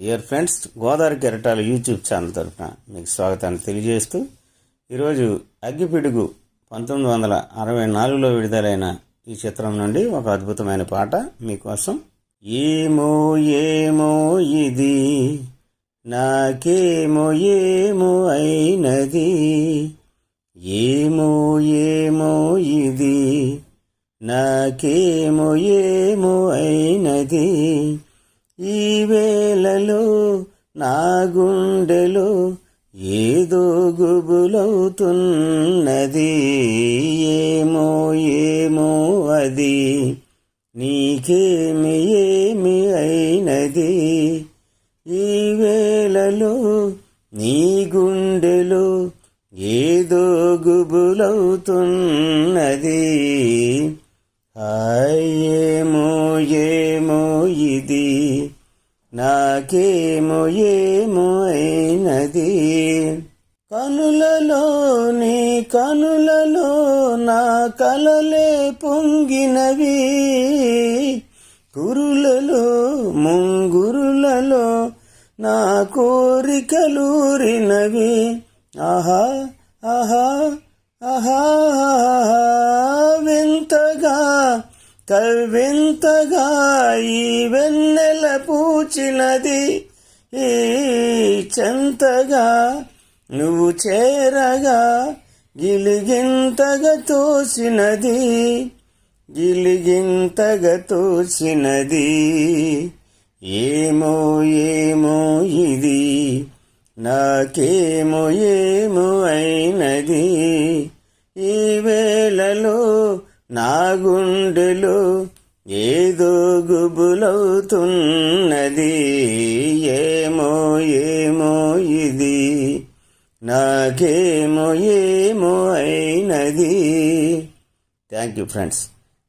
Dear friends Godavari కెరటాల YouTube channel తరఫున మీకు స్వాగతాన్ని తెలియజేస్తూ ఈరోజు అగ్గిపిడుగు పంతొమ్మిది వందల అరవై నాలుగులో విడుదలైన ఈ చిత్రం నుండి ఒక అద్భుతమైన పాట మీకోసం. ఏమో ఏమో ఇది నాకేమో ఏమో అయినది. ఏమో ఏమో ఇది నాకేమో ఏమో అయినది. ఈ వేళలో నా గుండెలో ఏదో గుబులవుతున్నది. ఏమో ఏమో అది. నీకేమి ఏమి అయినది. ఈ వేళలో నీ గుండెలో ఏదో గుబులవుతున్నది. హాయ్ నాకేమో ఏమైనది కనులలో నీ కనులలో నా కలలే పొంగినవి. కురులలో ముంగురులలో నా కోరికలూరినవి. ఆహా ఆహా తవ్వింతగా ఈ వెన్నెల పూచినది ఈ చెంతగా నువ్వు చేరగా గిలిగింతగా తోసినది గిలిగింతగా తోసినది. ఏమో ఏమో ఇది నాకేమో ఏమో అయినది. ఈ వేళలో నా గుండెలో ఏదో గుబులవుతున్నది. ఏమో ఏమో ఇది. నాకేమో ఏమో అయినది. థ్యాంక్ యూ ఫ్రెండ్స్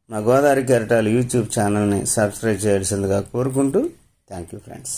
మా గోదావరి కెరటాలు యూట్యూబ్ ఛానల్ని సబ్స్క్రైబ్ చేయాల్సిందిగా కోరుకుంటూ థ్యాంక్ యూ ఫ్రెండ్స్